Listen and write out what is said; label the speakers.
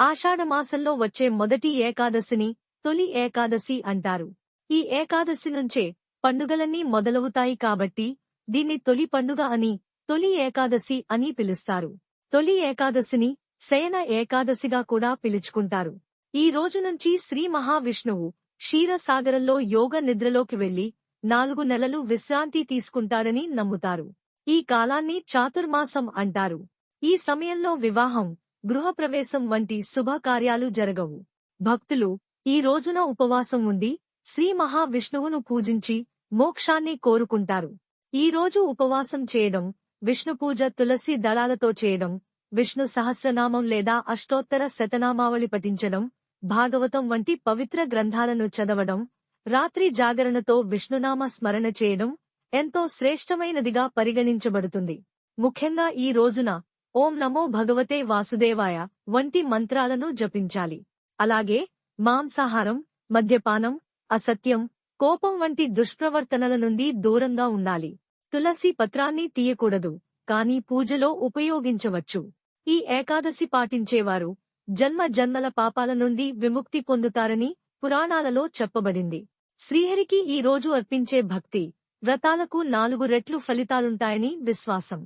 Speaker 1: ఆషాఢమాసంలో వచ్చే మొదటి ఏకాదశిని తొలి ఏకాదశి అంటారు. ఈ ఏకాదశి నుంచే పండుగలన్నీ మొదలవుతాయి కాబట్టి దీన్ని తొలి పండుగ అని తొలి ఏకాదశి అని పిలుస్తారు. తొలి ఏకాదశిని శయన ఏకాదశిగా కూడా పిలుచుకుంటారు. ఈ రోజు నుంచి శ్రీ మహావిష్ణువు క్షీరసాగరంలో యోగ నిద్రలోకి వెళ్ళి నాలుగు నెలలు విశ్రాంతి తీసుకుంటాడని నమ్ముతారు. ఈ కాలాన్ని చాతుర్మాసం అంటారు. ఈ సమయంలో వివాహం గృహప్రవేశం వంటి శుభకార్యాలు జరగవు. భక్తులు ఈ రోజున ఉపవాసం ఉండి శ్రీ మహావిష్ణువును పూజించి మోక్షాన్ని కోరుకుంటారు. ఈ రోజు ఉపవాసం చేయడం విష్ణు పూజ తులసి దళాలతో చేయడం విష్ణు సహస్రనామం లేదా అష్టోత్తర శతనామావళి పఠించడం భాగవతం వంటి పవిత్ర గ్రంథాలను చదవడం రాత్రి జాగరణతో విష్ణునామ స్మరణ చేయడం ఎంతో శ్రేష్టమైనదిగా పరిగణించబడుతుంది. ముఖ్యంగా ఈ రోజున ఓం నమో భగవతే వాసుదేవాయ వంటి మంత్రాలను జపించాలి. అలాగే మాంసాహారం మద్యపానం అసత్యం కోపం వంటి దుష్ప్రవర్తనల నుండి దూరంగా ఉండాలి. తులసి పత్రాన్ని తీయకూడదు కాని పూజలో ఉపయోగించవచ్చు. ఈ ఏకాదశి పాటించేవారు జన్మ జన్మల పాపాల నుండి విముక్తి పొందుతారని పురాణాలలో చెప్పబడింది. శ్రీహరికి ఈ రోజు అర్పించే భక్తి వ్రతాలకు నాలుగు రెట్లు ఫలితాలుంటాయని విశ్వాసం.